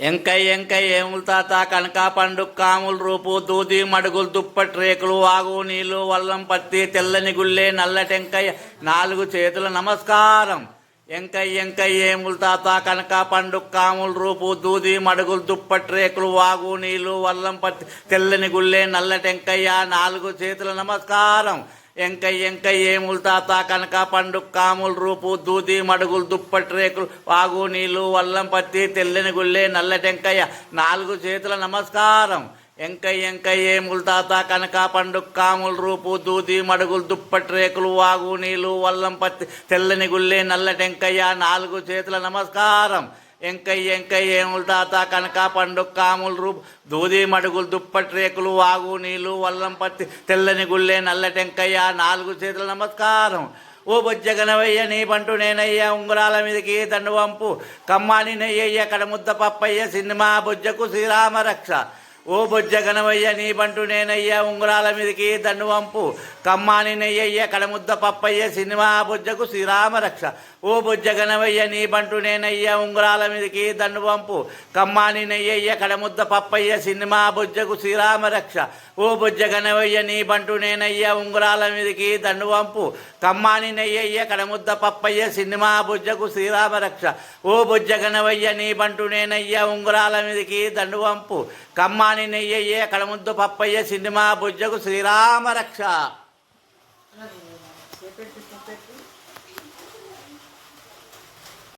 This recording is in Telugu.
ఎంకై ఎంకై ఏములు తాత కనకా పండు కాములు రూపు దూది మడుగులు దుప్పటి రేకులు వాగు నీళ్ళు వల్లం పత్తి తెల్లని గుళ్ళే నల్లటెంకయ్య నాలుగు చేతుల నమస్కారం. ఎంకై ఎంకై ఏములు తాత కనకా పండు కాములు రూపు దూది మడుగులు దుప్పటి రేకులు వాగు నీళ్ళు వల్లం పత్తి తెల్లని గుళ్ళే నల్లటెంకయ్య నాలుగు చేతుల నమస్కారం. ఎంకై ఎంకై ఏములు తాత కనక పండు కాములు రూపు దూది మడుగులు దుప్పటి రేకులు వాగు నీళ్ళు వల్లం పత్తి తెల్లని గుళ్ళే నల్లటెంకయ్య నాలుగు చేతుల నమస్కారం. ఎంకై ఎంకై ఏములు తాత కనక పండు కాములు రూపు దూది మడుగులు దుప్పటి రేకులు వాగు నీళ్ళు వల్లం పత్తి తెల్లని గుళ్ళే నల్లటెంకయ్య నాలుగు చేతుల నమస్కారం. ఎంకై ఎంకై ఏములు తాత కనక పండు కాములు రూపు దూది మడుగులు దుప్పటి రేకులు వాగు నీళ్ళు వల్లం పత్తి తెల్లని గుళ్ళే నల్ల టెంకయ్య నాలుగు చేతుల నమస్కారం. ఓ బొజ్జగనవయ్య నీ పంటు నేనయ్య ఉంగరాల మీదకి దండు వంపు. కమ్మాని నెయ్యయ్య కడముద్ద పప్పయ్య సినిమా బొజ్జకు శ్రీరామ రక్ష ఓ బొజ్జ గణవయ్య నీ బంటు నేనయ్య ఉంగరాల మీదకి దండువంపు కమ్మాని నెయ్యయ్య కడముద్ద పప్పయ్య సినిమా బొజ్జకు శ్రీరామ రక్ష ఓ బొజ్జ గణవయ్య నీ బంటు నేనయ్య ఉంగరాల మీదకి దండువంపు కమ్మాని నెయ్యయ్య కడముద్ద పప్పయ్య సినిమా బొజ్జకు శ్రీరామ రక్ష ఓ బొజ్జ గణవయ్య నీ బంటు నేనయ్య ఉంగరాల మీదకి దండువంపు కమ్మాని నెయ్యయ్య కడముద్ద పప్పయ్య సినిమా బొజ్జకు శ్రీరామ రక్ష ఓ బొజ్జ గణవయ్య నీ బంటు నేనయ్య ఉంగరాల మీదకి దండువంపు కమ్మా కాని నెయ్యయ్యే కడముద్దు పప్పయ్య సినిమా బుజ్జకు శ్రీరామ రక్ష.